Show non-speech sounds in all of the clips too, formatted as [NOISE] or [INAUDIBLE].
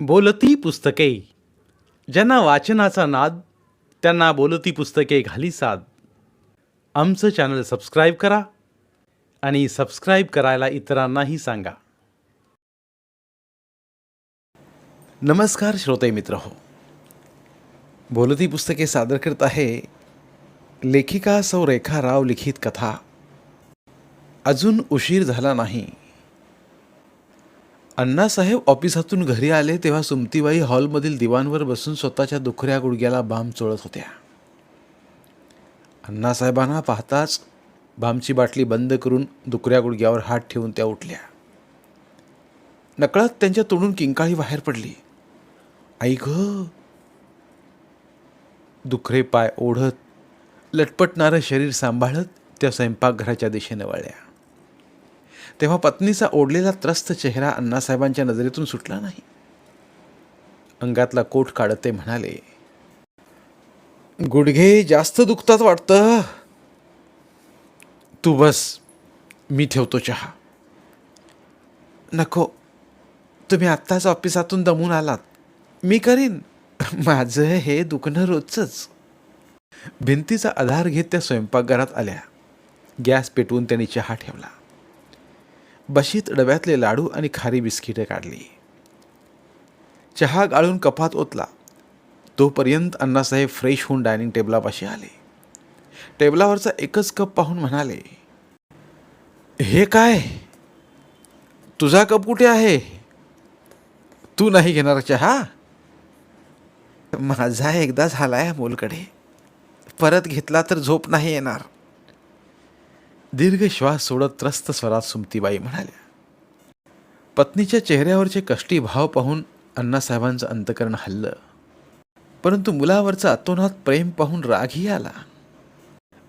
बोलती पुस्तके. ज्यांना वाचनाचा नाद त्यांना बोलती पुस्तके घाली साद. आमचं चॅनल सबस्क्राईब करा आणि सबस्क्राईब करायला इतरांनाही सांगा. नमस्कार श्रोते मित्र हो. बोलती पुस्तके सादर करत आहे लेखिका सौ रेखा राव लिखित कथा. अजून उशीर झाला नाही. अण्णासाहेब ऑफिसातून घरी आले तेव्हा सुमतीबाई हॉलमधील दिवाणवर बसून स्वतःच्या दुखऱ्या गुडघ्याला बाम चोळत होत्या. अण्णासाहेबांना पाहताच बामची बाटली बंद करून दुखऱ्या गुडघ्यावर हात ठेवून त्या उठल्या. नकळत त्यांच्या तोंडून किंकाळी बाहेर पडली. आई ग दुखरे पाय ओढत लटपटणारं शरीर सांभाळत त्या स्वयंपाकघराच्या दिशेने वळल्या. तेव्हा पत्नीचा ओढलेला त्रस्त चेहरा अण्णासाहेबांच्या नजरेतून सुटला नाही. अंगातला कोट काढत ते म्हणाले गुडघे जास्त दुखतात वाटतं. तू बस मी ठेवतो चहा. नको तुम्ही आत्ताच ऑफिसातून दमून आलात. मी करीन. माझं हे दुखणं रोजचंच. भिंतीचा आधार घेत त्या स्वयंपाकघरात आल्या. गॅस पेटवून त्यांनी चहा ठेवला. बशीत डब्यातले लाडू आणि खारी बिस्किटं काढली. चहा गाळून कपात ओतला. तोपर्यंत अण्णासाहेब फ्रेश होऊन डायनिंग टेबलापाशी आले. टेबलावरचा एकच कप पाहून म्हणाले हे काय? तुझा कप कुठे आहे? तू नाही घेणार चहा? माझा एकदा आहे मोलकडे. परत घेतला तर झोप नाही येणार. दीर्घ श्वास सोडत त्रस्त स्वरात सुमतीबाई म्हणाल्या पत्नीच्या चेहऱ्यावरचे कष्टी भाव पाहून अण्णासाहेबांचं अंतकरण हल्लं. परंतु मुलावरचा अतोनात प्रेम पाहून रागही आला.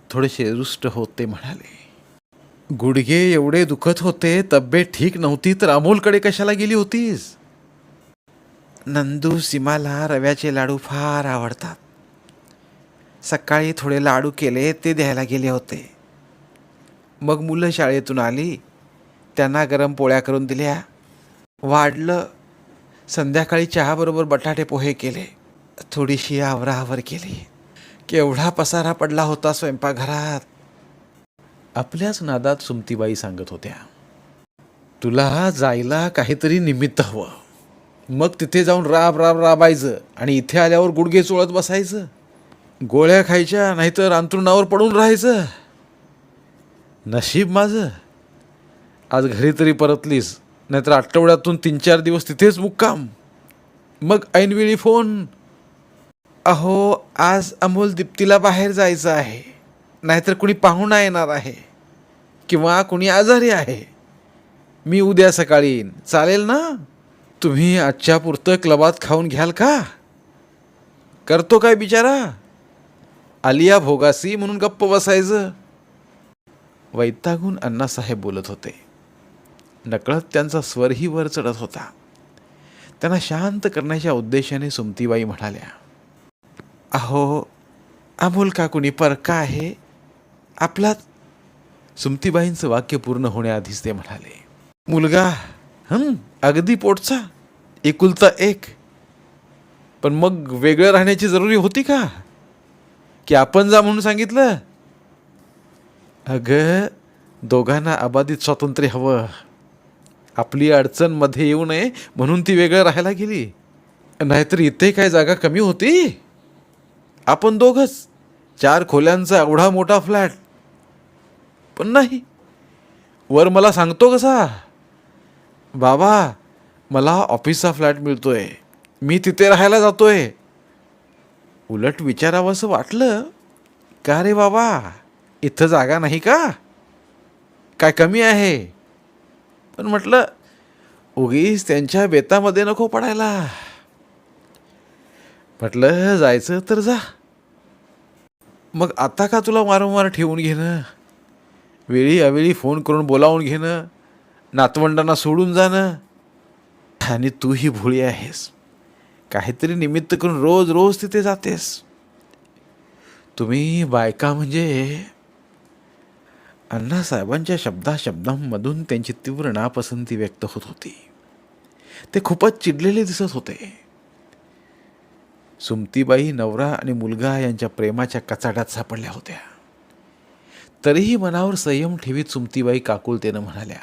थोडेसे रुष्ट होत ते म्हणाले गुडघे एवढे दुखत होते तब्येत ठीक नव्हती तर अमोलकडे कशाला गेली होतीस? नंदू सीमाला रव्याचे लाडू फार आवडतात. सकाळी थोडे लाडू केले ते द्यायला गेले होते. मग मुलं शाळेतून आली. त्यांना गरम पोळ्या करून दिल्या. वाढलं. संध्याकाळी चहाबरोबर बटाटे पोहे केले. थोडीशी आवराआवर केली. केवढा पसारा पडला होता स्वयंपाकघरात. आपल्याच नादात सुमतीबाई सांगत होत्या तुला जायला काहीतरी निमित्त हवं. मग तिथे जाऊन राब राब राबायचं आणि इथे आल्यावर गुडघे चोळत बसायचं. गोळ्या खायच्या नाहीतर अंतरुणावर पडून राहायचं. नशीब माझं. आज घरी तरी परतलीस नाहीतर आठवड्यातून तीन चार दिवस तिथेच मुक्काम. मग ऐनवेळी फोन. अहो आज अमोल दीप्तीला बाहेर जायचं आहे. नाहीतर कुणी पाहुणा येणार आहे. किंवा कुणी आजारी आहे. मी उद्या सकाळी येईन. चालेल ना? तुम्ही आजच्या पुरतं क्लबात खाऊन घ्याल का? करतो काय बिचारा? आलिया भोगासी म्हणून गप्प बसायचं. वैतागून अण्णासाहेब बोलत होते. नकळत त्यांचा स्वरही वर चढत होता. त्यांना शांत करण्याच्या उद्देशाने सुमतीबाई म्हणाल्या अहो अमोल का कुणी परका आहे. आपलाच सुमतीबाईंचं वाक्य पूर्ण होण्याआधीच ते म्हणाले मुलगा हं अगदी पोटचा एकुलता एक. पण मग वेगळं राहण्याची जरुरी होती का? की आपण जा म्हणून सांगितलं अगं दोघांना अबाधित स्वातंत्र्य हवं. आपली अडचणमध्ये येऊ नये म्हणून ती वेगळं राहायला गेली. नाहीतर इथे काय जागा कमी होती? आपण दोघंच. चार खोल्यांचा एवढा मोठा फ्लॅट. पण नाही. वर मला सांगतो कसा? बाबा मला ऑफिसचा फ्लॅट मिळतोय. मी तिथे राहायला जातोय. उलट विचारावं असं वाटलं. का रे बाबा? इथं जागा नाही का? काय कमी आहे? पण म्हटलं उगीच त्यांच्या बेतामध्ये नको पडायला. म्हटलं जायचं तर जा. मग आता का तुला वारंवार ठेवून घेणं? वेळी अवेळी फोन करून बोलावून घेणं नातवंडांना सोडून जाणं. आणि तूही भोळी आहेस. काहीतरी निमित्त करून रोज रोज तिथे जातेस. तुम्ही बायका म्हणजे अण्णासाहेबांच्या शब्दाशब्दांमधून त्यांची तीव्र नापसंती व्यक्त होत होती. ते खूपच चिडलेले दिसत होते. सुमतीबाई नवरा आणि मुलगा यांच्या प्रेमाच्या कचाट्यात सापडल्या होत्या. तरीही मनावर संयम ठेवीत सुमतीबाई काकुलतेनं म्हणाल्या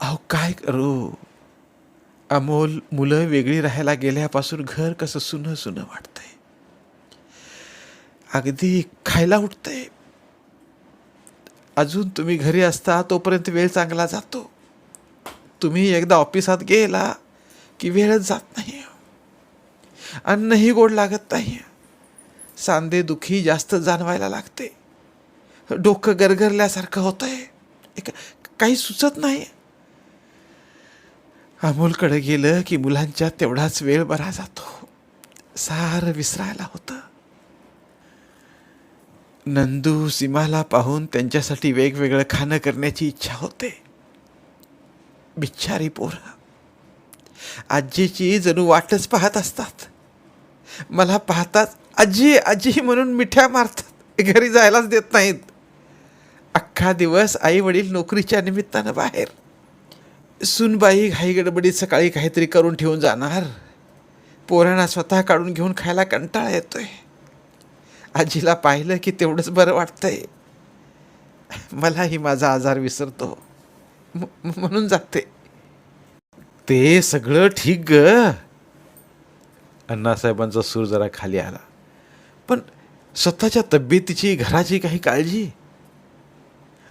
अहो काय करू? अमोल मुलं वेगळी राहायला गेल्यापासून घर कसं सुनं सुनं वाटतंय अगदी खायला उठतंय. अजून तुम्ही घरी असता तोपर्यंत वेळ चांगला जातो. तुम्ही एकदा ऑफिसात गेला की वेळच जात नाही अन्नही गोड लागत नाही सांधे दुखी जास्त जाणवायला लागते. डोकं गरगरल्यासारखं होतंय. एक काही सुचत नाही अमोलकडे गेलं की मुलांच्या तेवढाच वेळ बरा जातो. सार विसरायला होतं. नंदू सीमाला पाहून त्यांच्यासाठी वेगवेगळं खाणं करण्याची इच्छा होते. बिच्छारी पोरं. आजीची जणू वाटच पाहत असतात. मला पाहताच आजी आजी म्हणून मिठ्या मारतात. घरी जायलाच देत नाहीत. अख्खा दिवस आई वडील नोकरीच्या निमित्तानं बाहेर. सुनबाई घाई गडबडीत सकाळी काहीतरी करून ठेवून जाणार. पोरांना स्वतः काढून घेऊन खायला कंटाळा येतोय. आजीला पाहिलं की तेवढंच बरं वाटतंय. मलाही माझा आजार विसरतो. म्हणून जाते. ते सगळं ठीक ग. अण्णासाहेबांचा सूर जरा खाली आला. पण स्वतःच्या तब्येतीची घराची काही काळजी?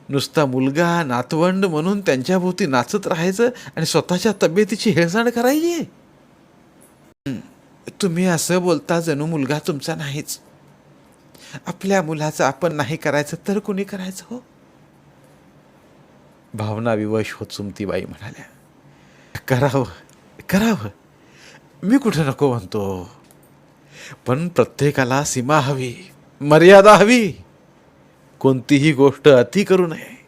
नुसता मुलगा नातवंड म्हणून त्यांच्याभोवती नाचत राहायचं आणि स्वतःच्या तब्येतीची हेळसांड करायची? तुम्ही असं बोलता जणू मुलगा तुमचा नाहीच. आपल्या मुलाचं आपण नाही करायचं तर कुणी करायचं हो? भावना विवश होत सुमतीबाई म्हणाल्या. करावं करावं. मी कुठं नको म्हणतो. पण प्रत्येकाला सीमा हवी मर्यादा हवी. कोणतीही गोष्ट अति करू नये.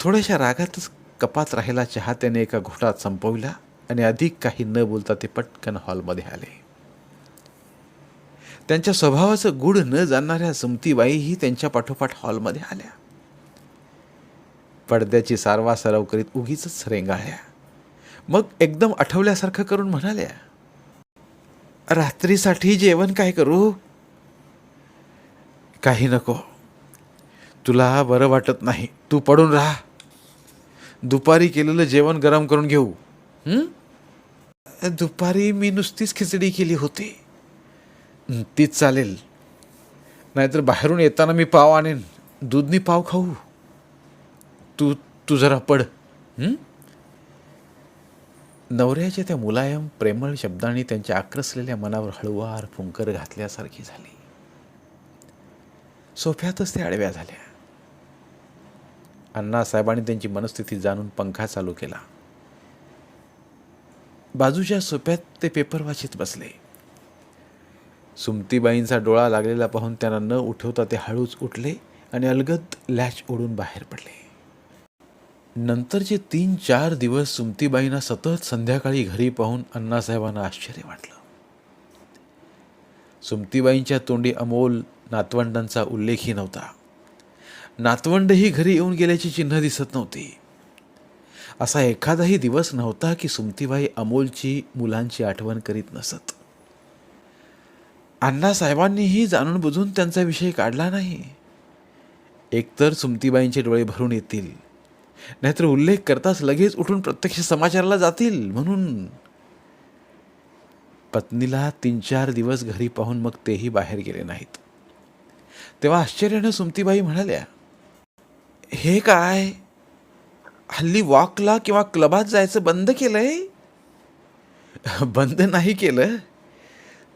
थोड्याशा रागातच कपात राहिला चहा त्याने एका घोटात संपविला आणि अधिक काही न बोलता ते पटकन हॉलमध्ये आले. त्यांच्या स्वभावाचं गुढ न जाणणाऱ्या सुमतीबाईही त्यांच्या पाठोपाठ हॉलमध्ये आल्या. पडद्याची सारवा सराव करीत उगीच रेंगाळल्या मग एकदम आठवल्यासारखं करून म्हणाल्या रात्रीसाठी जेवण काय करू? काही नको. तुला बरं वाटत नाही. तू पडून राहा. दुपारी केलेलं जेवण गरम करून घेऊ. दुपारी मी नुसतीच खिचडी केली होती. तीच चालेल. नाहीतर बाहेरून येताना मी पाव आणेन. दूधनी पाव खाऊ. तू तू जरा पड. नवऱ्याच्या त्या मुलायम प्रेमळ शब्दांनी त्यांच्या आक्रसलेल्या मनावर हळुवार फुंकर घातल्यासारखी झाली. सोफ्यातच त्या आडव्या झाल्या. अण्णासाहेबांनी त्यांची मनस्थिती जाणून पंखा चालू केला. बाजूच्या सोप्यात ते पेपर वाचित बसले. सुमतीबाईंचा डोळा लागलेला पाहून त्यांना न उठवता ते हळूच उठले आणि अलगद लॅच ओढून बाहेर पडले. नंतरचे तीन चार दिवस सुमतीबाईंना सतत संध्याकाळी घरी पाहून अण्णासाहेबांना आश्चर्य वाटलं. सुमतीबाईंच्या तोंडी अमोल नातवंडांचा उल्लेखही नव्हता. नातवंडही घरी येऊन गेल्याची चिन्ह दिसत नव्हती. असा एखादाही दिवस नव्हता की सुमतीबाई अमोलची मुलांची आठवण करीत नसत. अण्णासाहेबांनीही जाणून बुजून त्यांचा विषय काढला नाही. एकतर सुमतीबाईंचे डोळे भरून येतील नाहीतर उल्लेख करताच लगेच उठून प्रत्यक्ष समाचाराला जातील म्हणून. पत्नीला तीन चार दिवस घरी पाहून मग तेही बाहेर गेले नाहीत. तेव्हा आश्चर्यानं सुमतीबाई म्हणाल्या हे काय? हल्ली वॉकला किंवा क्लबात जायचं बंद केलंय? बंद नाही केलं.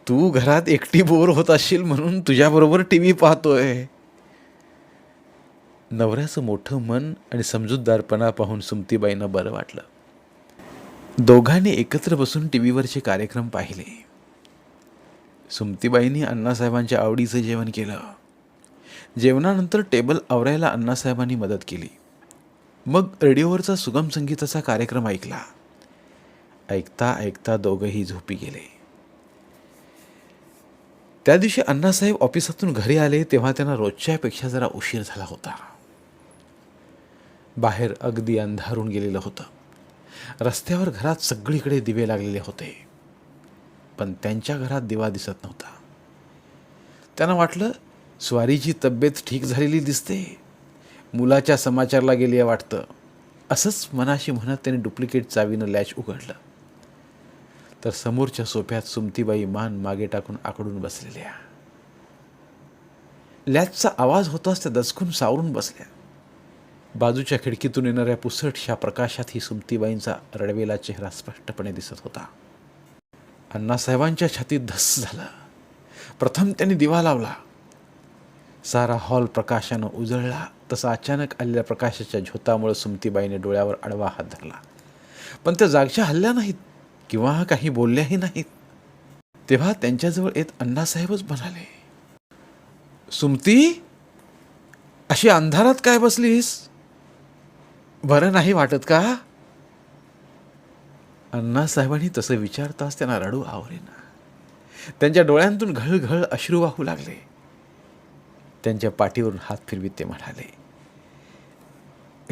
तू घरात एकटी बोर होत असशील म्हणून तुझ्याबरोबर टी व्ही पाहतोय. नवऱ्याचं मोठं मन आणि समजूतदारपणा पाहून सुमतीबाईंना बरं वाटलं. दोघांनी एकत्र बसून टी व्हीवरचे कार्यक्रम पाहिले. सुमतीबाईंनी अण्णासाहेबांच्या आवडीचं जेवण केलं. जेवणानंतर टेबल आवरायला अण्णासाहेबांनी मदत केली. मग रेडिओवरचा सुगम संगीताचा कार्यक्रम ऐकला. ऐकता ऐकता दोघंही झोपी गेले. त्या दिवशी अण्णासाहेब ऑफिसातून घरी आले तेव्हा त्यांना रोजच्यापेक्षा जरा उशीर झाला होता. बाहेर अगदी अंधारून गेलेलं होतं. रस्त्यावर घरात सगळीकडे दिवे लागलेले होते. पण त्यांच्या घरात दिवा दिसत नव्हता. त्यांना वाटलं स्वारीची तब्येत ठीक झालेली दिसते. मुलाच्या समाचारला गेली आहे वाटतं. असंच मनाशी म्हणत त्याने डुप्लिकेट चावीनं लॅच उघडलं. तर समोरच्या सोफ्यात सुमतीबाई मान मागे टाकून आकडून बसलेल्या. लॅचचा आवाज होताच त्या दचकून सावरून बसल्या. बाजूच्या खिडकीतून येणाऱ्या पुसटशा प्रकाशात ही सुमतीबाईंचा रडवेला चेहरा स्पष्टपणे दिसत होता. अण्णासाहेबांच्या छातीत धस झालं. प्रथम त्यांनी दिवा लावला. सारा हॉल प्रकाशानं उजळला. तसा अचानक आलेल्या प्रकाशाच्या झोतामुळे सुमतीबाईने डोळ्यावर आडवा हात धरला. पण त्या जागच्या हल्ल्या नाहीत. किंवा काही बोलल्याही नाहीत. तेव्हा त्यांच्याजवळ येत अण्णासाहेबच म्हणाले सुमती अशी अंधारात काय बसलीस? बरं नाही वाटत का? अण्णासाहेबांनी तसं विचारताच त्यांना रडू आवरेना. त्यांच्या डोळ्यांतून घळघळ अश्रू वाहू लागले. त्यांच्या पाठीवरून हात फिरवीत ते म्हणाले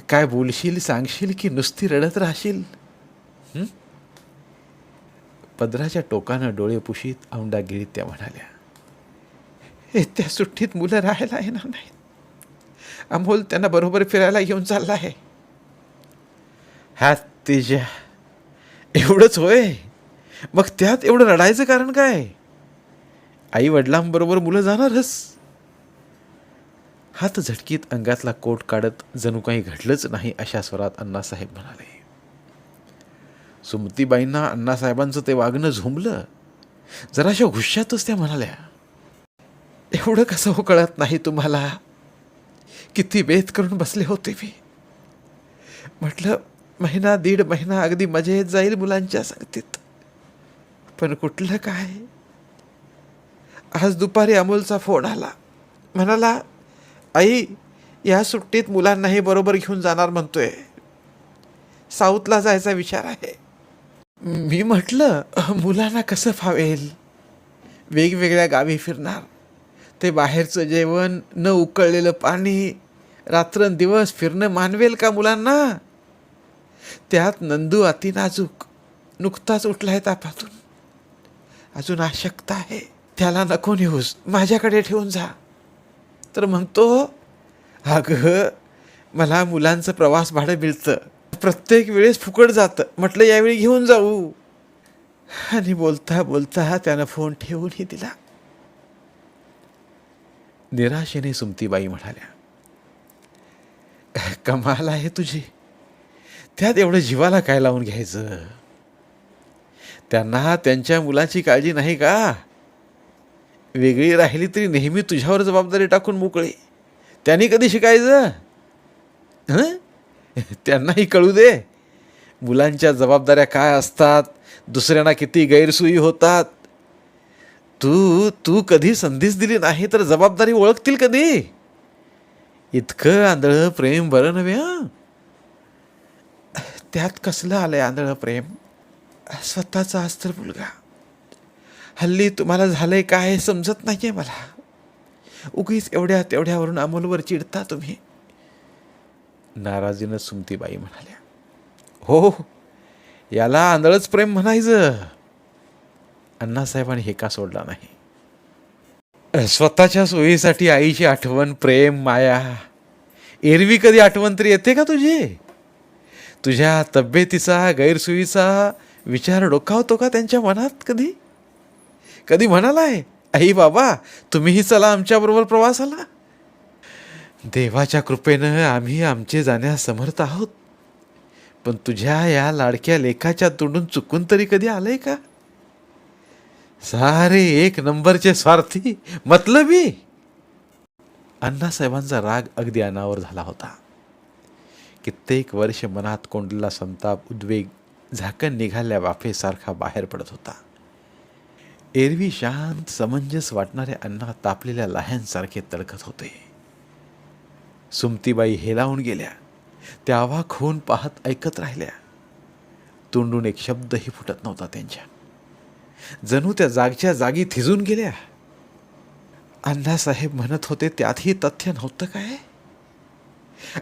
काय बोलशील सांगशील की नुसती रडत राहशील? हं? पदराच्या टोकानं डोळे पुशीत औंडा गिळीत त्या म्हणाल्या त्या सुट्टीत मुलं राहायला येणार नाहीत. अमोल त्यांना बरोबर फिरायला येऊन चालला आहे. हा तिच्या एवढंच होय? मग त्यात एवढं रडायचं कारण काय? आई वडिलांबरोबर मुलं जाणारच. हात झटकीत अंगातला कोट काढत जणू काही घडलंच नाही अशा स्वरात अण्णासाहेब म्हणाले. सुमतीबाईंना अण्णासाहेबांचं ते वागणं झुंबलं. जराशा गुस्स्यातच त्या म्हणाल्या एवढं कसं हो कळत नाही तुम्हाला? किती बेत करून बसले होते मी. म्हटलं महिना दीड महिना अगदी मजेत जाईल मुलांच्या संगतीत. पण कुठलं काय? आज दुपारी अमोलचा फोन आला. म्हणाला आई या सुट्टीत मुलांनाही बरोबर घेऊन जाणार म्हणतोय. साऊथला जायचा विचार आहे. मी म्हटलं मुलांना कसं फावेल? वेगवेगळ्या गावी फिरणार. ते बाहेरचं जेवण न उकळलेलं पाणी रात्रंदिवस फिरणं मानवेल का मुलांना? त्यात नंदू अति नाजूक नुकताच उठलाय तापातून. अजून आशक्त आहे. त्याला नको नेऊस. माझ्याकडे ठेवून जा. तर म्हणतो अगं मला मुलांचं प्रवास भाडं मिळतं. प्रत्येक वेळेस फुकट जातं. म्हटलं यावेळी घेऊन जाऊ. आणि बोलता बोलता त्यानं फोन ठेवूनही दिला. निराशेने सुमतीबाई म्हणाल्या कमाल आहे तुझी. त्यात एवढं जीवाला काय लावून घ्यायचं? त्यांना त्यांच्या मुलाची काळजी नाही का? वेगळी राहिली तरी नेहमी तुझ्यावर जबाबदारी टाकून मोकळी. त्यांनी कधी शिकायचं? हं? [LAUGHS] त्यांनाही कळू दे. मुलांच्या जबाबदाऱ्या काय असतात दुसऱ्यांना किती गैरसोयी होतात. तू तू कधी संधीच दिली नाही तर जबाबदारी ओळखतील कधी? इतकं आंधळं प्रेम बरं नव्हे त्यात कसलं आलंय आंधळं प्रेम? स्वतःचा अस्त्र मुलगा. हल्ली तुम्हाला झालंय काय समजत नाहीये मला. उगीच एवढ्या तेवढ्यावरून अमोलवर चिडता तुम्ही. नाराजीनं सुमतीबाई म्हणाल्या हो, हो याला आंधळच प्रेम म्हणायचं. अण्णासाहेबांनी हे का सोडला नाही? स्वतःच्या सोयीसाठी आईची आठवण प्रेम माया एरवी कधी आठवण तरी येते का तुझी? तुझ्या तब्येतीचा गैरसोयीचा विचार डोकावतो का त्यांच्या मनात कधी? कधी म्हणालाय आई बाबा तुम्हीही चला आमच्याबरोबर प्रवासाला. देवाच्या कृपेनं आम्ही आमचे जाण्यास समर्थ आहोत. पण तुझ्या या लाडक्या लेखाच्या तोंडून चुकून तरी कधी आलंय का? सारे एक नंबरचे स्वार्थी मतलबी! अण्णासाहेबांचा राग अगदी अनावर झाला होता. कित्येक वर्ष मनात कोंडलेला संताप उद्वेग झाकण निघाल्या वाफेसारखा बाहेर पडत होता. एरवी शांत समंजस वाटणाऱ्या अण्णा तापलेल्या लाह्यांसारखे तडकत होते. सुमतीबाई हेलावून गेल्या. त्या खून होऊन पाहत ऐकत राहिल्या. तोंडून एक शब्दही फुटत नव्हता त्यांच्या. जणू त्या जागच्या जागी थिजून गेल्या. अण्णासाहेब म्हणत होते त्यातही तथ्य नव्हतं काय?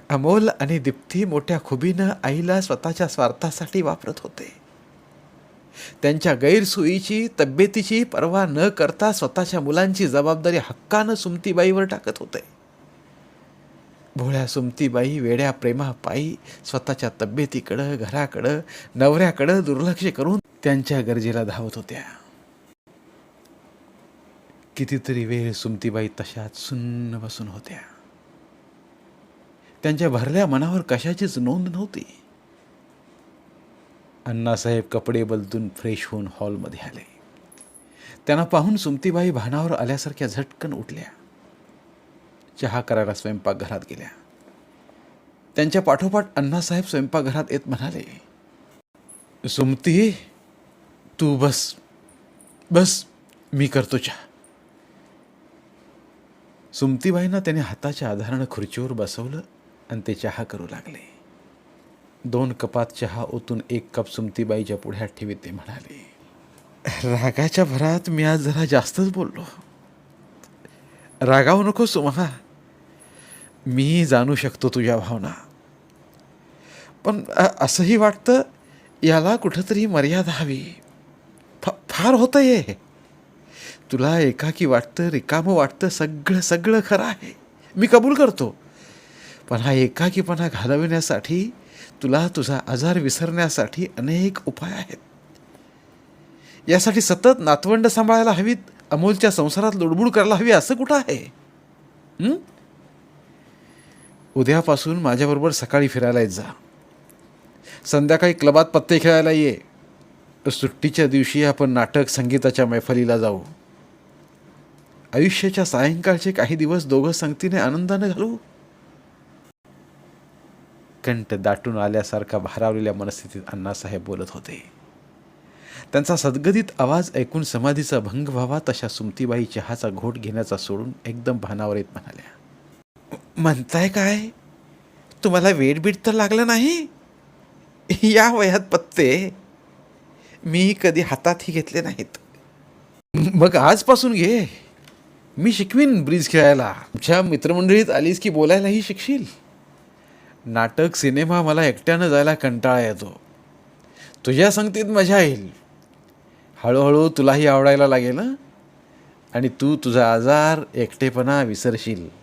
अमोल आणि दीप्ती मोठ्या खुबीनं आईला स्वतःच्या स्वार्थासाठी वापरत होते. त्यांच्या गैरसोयीची तब्येतीची पर्वा न करता स्वतःच्या मुलांची जबाबदारी हक्कानं सुमतीबाईवर टाकत होते. भोळ्या सुमतीबाई वेड्या प्रेमापायी स्वतःच्या तब्येतीकडं घराकडं नवऱ्याकडं दुर्लक्ष करून त्यांच्या गरजेला धावत होत्या. कितीतरी वेळ सुमतीबाई तशाच सुन्न बसून होत्या. त्यांच्या भरल्या मनावर कशाचीच नोंद नव्हती. अण्णासाहेब कपडे बदलून फ्रेश होऊन हॉलमध्ये आले. त्यांना पाहून सुमतीबाई भानावर आल्यासारख्या झटकन उठल्या. चहा करायला स्वयंपाकघरात गेल्या. त्यांच्या पाठोपाठ अण्णासाहेब स्वयंपाकघरात येत म्हणाले सुमती तू बस बस मी करतो चहा. सुमतीबाईंना त्याने हाताच्या आधारानं खुर्चीवर बसवलं आणि ते चहा करू लागले. दोन कपात चहा ओतून एक कप सुमतीबाईच्या पुढ्यात ठेवीत ते म्हणाले रागाच्या भरात मी आज जरा जास्तच बोललो. रागावू नको सुमहा मी जाणू शकतो तुझ्या भावना. पण असंही वाटतं याला कुठंतरी मर्यादा हवी. फा फार होतं आहे तुला एकाकी वाटतं रिकामं वाटतं सगळं सगळं खरं आहे. मी कबूल करतो. पण हा एकाकीपणा घालविण्यासाठी तुला तुझा आजार विसरण्यासाठी अनेक उपाय आहेत. यासाठी सतत नातवंड सांभाळायला हवीत अमोलच्या संसारात लुडबुड करायला हवी असं कुठं आहे? हं? उद्यापासून माझ्याबरोबर सकाळी फिरायला येत जा. संध्याकाळी क्लबात पत्ते खेळायला ये. सुट्टीच्या दिवशी आपण नाटक संगीताच्या मैफलीला जाऊ. आयुष्याच्या सायंकाळचे काही दिवस दोघं संगतीने आनंदाने घालू. कंठ दाटून आल्यासारखा भारावलेल्या मनस्थितीत अण्णासाहेब बोलत होते. त्यांचा सद्गदित आवाज ऐकून समाधीचा भंग व्हावा तशा सुमतीबाई चहाचा घोट घेण्याचा सोडून एकदम भानावर येत म्हणाल्या. म्हणताय काय? तुम्हाला वेट बीट तर लागलं नाही? या वयात पत्ते. मी कधी हातातही घेतले नाहीत. मग आजपासून घे. मी शिकवीन ब्रिज खेळायला. आमच्या मित्रमंडळीत आलीस की बोलायलाही शिकशील. नाटक सिनेमा मला एकट्यानं जायला कंटाळा येतो. तुझ्या संगतीत मजा येईल. हळूहळू तुलाही आवडायला लागेल आणि तू तुझा आजार एकटेपणा विसरशील.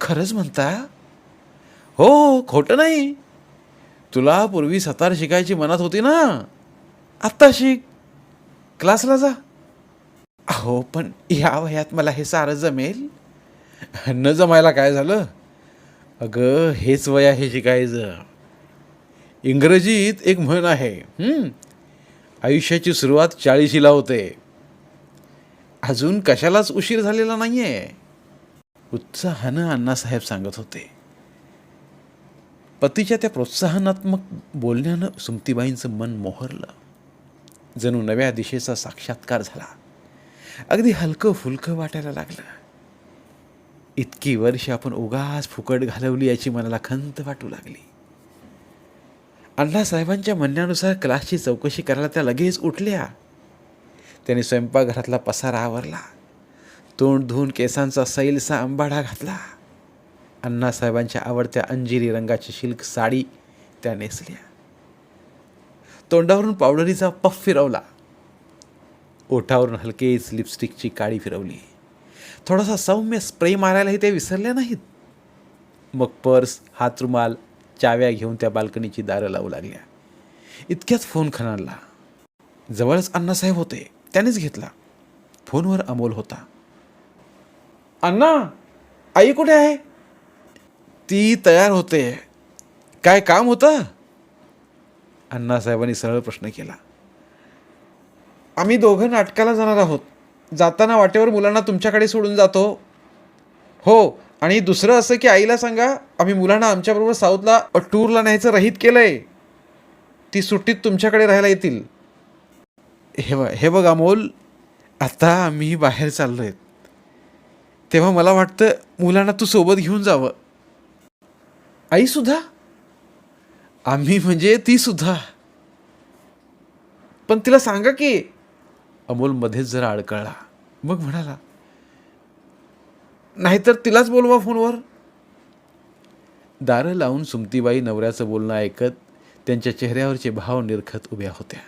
खरंच म्हणता हो खोटं नाही. तुला पूर्वी सतार शिकायची मनात होती ना? आत्ता शिक. क्लासला जा. अहो पण या वयात मला हे सारं जमेल? न जमायला काय झालं? अगं हेच वय आहे शिकायचं. इंग्रजीत एक म्हण आहे आयुष्याची सुरुवात चाळीशीला होते. अजून कशालाच उशीर झालेला नाही आहे उत्साहानं अण्णासाहेब सांगत होते. पतीच्या त्या प्रोत्साहनात्मक बोलण्यानं सुमतीबाईंचं मन मोहरलं. जणू नव्या दिशेचा साक्षात्कार झाला. अगदी हलकं फुलकं वाटायला लागलं. इतकी वर्ष आपण उगाच फुकट घालवली याची मनाला खंत वाटू लागली. अण्णासाहेबांच्या म्हणण्यानुसार क्लासची चौकशी करायला त्या लगेच उठल्या. त्याने स्वयंपाकघरातला पसारा आवरला. तोंड धुवून केसांचा सैलसा आंबाडा घातला. अण्णासाहेबांच्या आवडत्या अंजिरी रंगाची शिल्क साडी त्या नेसल्या. तोंडावरून पावडरीचा पफ फिरवला. ओठावरून हलकेच लिपस्टिकची काळी फिरवली. थोडासा सौम्य स्प्रे मारायलाही ते विसरल्या नाहीत. मग पर्स हात रुमाल चाव्या घेऊन त्या बाल्कनीची दारं लावू लागल्या. इतक्यात फोन खणाला. जवळच अण्णासाहेब होते त्यानेच घेतला. फोनवर अमोल होता. अण्णा आई कुठे आहे? ती तयार होते. काय काम होतं? अण्णासाहेबांनी सरळ प्रश्न केला. आम्ही दोघं नाटकाला जाणार आहोत. जाताना वाटेवर मुलांना तुमच्याकडे सोडून जातो. हो आणि दुसरं असं की आईला सांगा आम्ही मुलांना आमच्याबरोबर साऊथला टूरला न्यायचं रहित केलं आहे ती सुट्टीत तुमच्याकडे राहायला येतील. हे बघ हे बघ अमोल आता आम्ही बाहेर चाललो आहेत तेव्हा मला वाटतं मुलांना तू सोबत घेऊन जावं. आई सुद्धा? आम्ही म्हणजे ती सुद्धा. पण तिला सांगा की अमोल मध्येच जरा अडकळला. मग म्हणाला नाहीतर तिलाच बोलवा फोनवर. दारं लावून सुमतीबाई नवऱ्याचं बोलणं ऐकत त्यांच्या चेहऱ्यावरचे भाव निरखत उभ्या होत्या.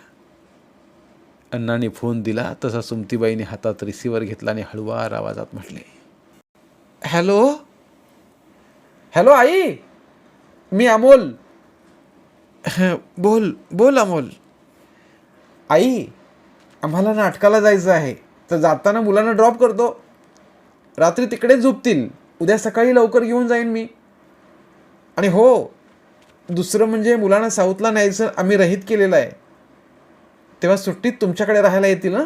अण्णाने फोन दिला तसा सुमतीबाईने हातात रिसिव्हर घेतला आणि हळुवार आवाजात म्हटले हॅलो? हॅलो आई? मी अमोल. बोल बोल अमोल. आई आम्हाला नाटकाला जायचं आहे. तर जाताना मुलांना ड्रॉप करतो. रात्री तिकडेच झोपतील. उद्या सकाळी लवकर घेऊन जाईन मी. आणि हो दुसरं म्हणजे मुलांना साऊथला न्यायचं आम्ही रहित केलेलं आहे. तेव्हा सुट्टीत तुमच्याकडे राहायला येतील ना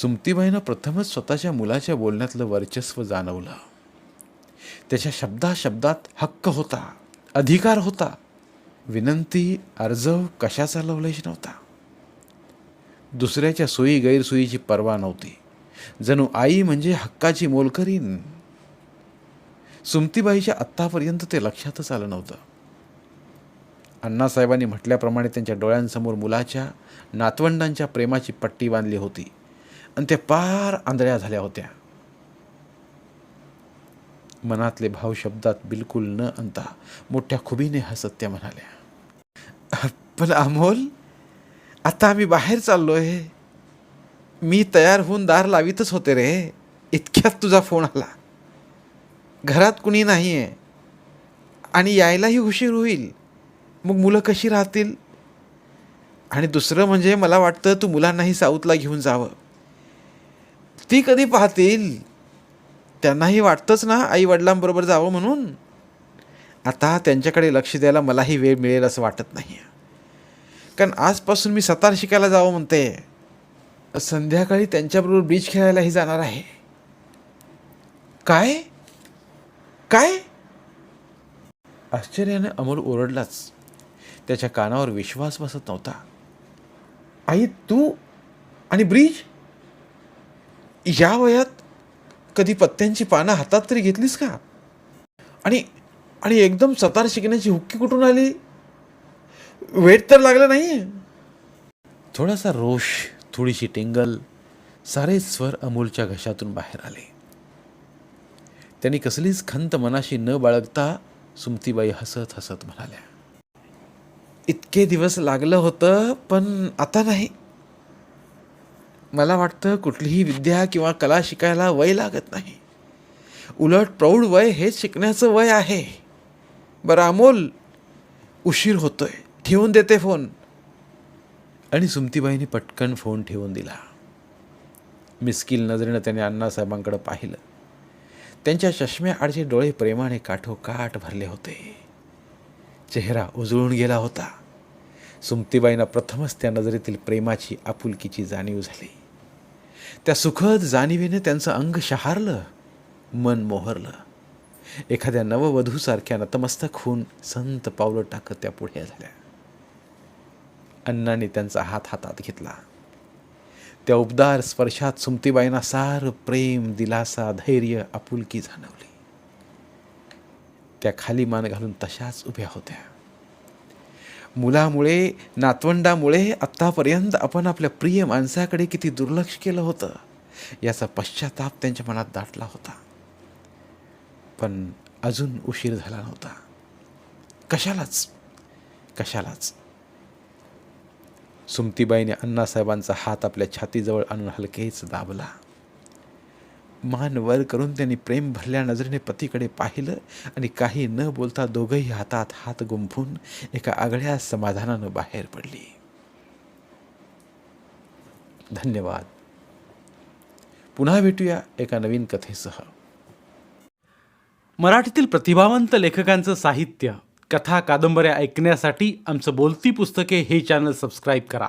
सुमतीबाईनं प्रथमच स्वतःच्या मुलाच्या बोलण्यातलं वर्चस्व जाणवलं. त्याच्या शब्दा शब्दात हक्क होता अधिकार होता. विनंती अर्ज कशाचा लवलेश नव्हता. दुसऱ्याच्या सोयी गैरसोयीची पर्वा नव्हती. जणू आई म्हणजे हक्काची मोलकरीन सुमतीबाईच्या आत्तापर्यंत ते लक्षातच आलं नव्हतं. अण्णासाहेबांनी म्हटल्याप्रमाणे त्यांच्या डोळ्यांसमोर मुलाच्या नातवंडांच्या प्रेमाची पट्टी बांधली होती. आणि त्या पार आंधळ्या झाल्या होत्या. मनातले भाव शब्दात बिलकुल न आणता मोठ्या खुबीने हसत त्या म्हणाल्या पण अमोल आता आम्ही बाहेर चाललोय. मी तयार होऊन दार लावीतच होते रे. इतक्यात तुझा फोन आला. घरात कुणी नाही आहे आणि यायलाही उशीर होईल. मग मुलं कशी राहतील? आणि दुसरं म्हणजे मला वाटतं तू मुलांनाही साऊथला घेऊन जावं. ती कधी पाहतील? त्यांनाही वाटतंच ना आई वडिलांबरोबर जावं म्हणून. आता त्यांच्याकडे लक्ष द्यायला मलाही वेळ मिळेल असं वाटत नाही कारण आजपासून मी सतार शिकायला जावं म्हणते. संध्याकाळी त्यांच्याबरोबर बीच खेळायलाही जाणार आहे. काय? काय? आश्चर्याने अमोल ओरडलाच. त्याच्या कानावर विश्वास बसत नव्हता. आई तू आणि ब्रिज? या वयात कधी पत्त्यांची पानं हातात तरी घेतलीस का? आणि आणि एकदम सतार शिकण्याची हुक्की कुठून आली? वेट तर लागलं नाही थोडासा रोष थोडीशी टिंगल सारे स्वर अमोलच्या घशातून बाहेर आले. त्यांनी कसलीच खंत मनाशी न बाळगता सुमतीबाई हसत हसत म्हणाल्या इतके दिवस लागलं होतं पण आता नाही. मला वाटतं कुठलीही विद्या किंवा कला शिकायला वय लागत नाही. उलट प्रौढ वय हेच शिकण्याचं वय आहे. बरं अमोल उशीर होतोय. ठेवून देते फोन. आणि सुमतीबाईंनी पटकन फोन ठेवून दिला. मिस्किल नजरेनं त्याने अण्णासाहेबांकडे पाहिलं. त्यांच्या चष्म्याआडचे डोळे प्रेमाने काठोकाठ भरले होते. चेहरा उजळून गेला होता. सुमतीबाईंना प्रथमच त्या नजरेतील प्रेमाची आपुलकीची जाणीव झाली. त्या सुखद जाणिवेने त्यांचं अंग शहारलं मन मोहरलं. एखाद्या नववधूसारख्या नतमस्तक होऊन संत पावलं टाकत त्या पुढे झाल्या. अण्णाने त्यांचा हात हातात घेतला. त्या उबदार स्पर्शात सुमतीबाईंना सार प्रेम दिलासा धैर्य आपुलकी जाणवली. त्या खाली मान घालून तशाच उभ्या होत्या. मुलामुळे नातवंडामुळे आत्तापर्यंत आपण आपल्या प्रिय माणसाकडे किती दुर्लक्ष केलं होतं याचा पश्चाताप त्यांच्या मनात दाटला होता. पण अजून उशीर झाला नव्हता. कशालाच? कशालाच? सुमतीबाईने अण्णासाहेबांचा हात आपल्या छातीजवळ आणून हलकेच दाबला. मान वर करून त्यांनी प्रेम भरल्या नजरेने पतीकडे पाहिलं आणि काही न बोलता दोघंही हातात हात गुंफून एका आगळ्या समाधानानं बाहेर पडली. धन्यवाद. पुन्हा भेटूया एका नवीन कथेसह. मराठीतील प्रतिभावंत लेखकांचं साहित्य कथा कादंबऱ्या ऐकण्यासाठी आमचं बोलती पुस्तके हे चॅनल सबस्क्राईब करा.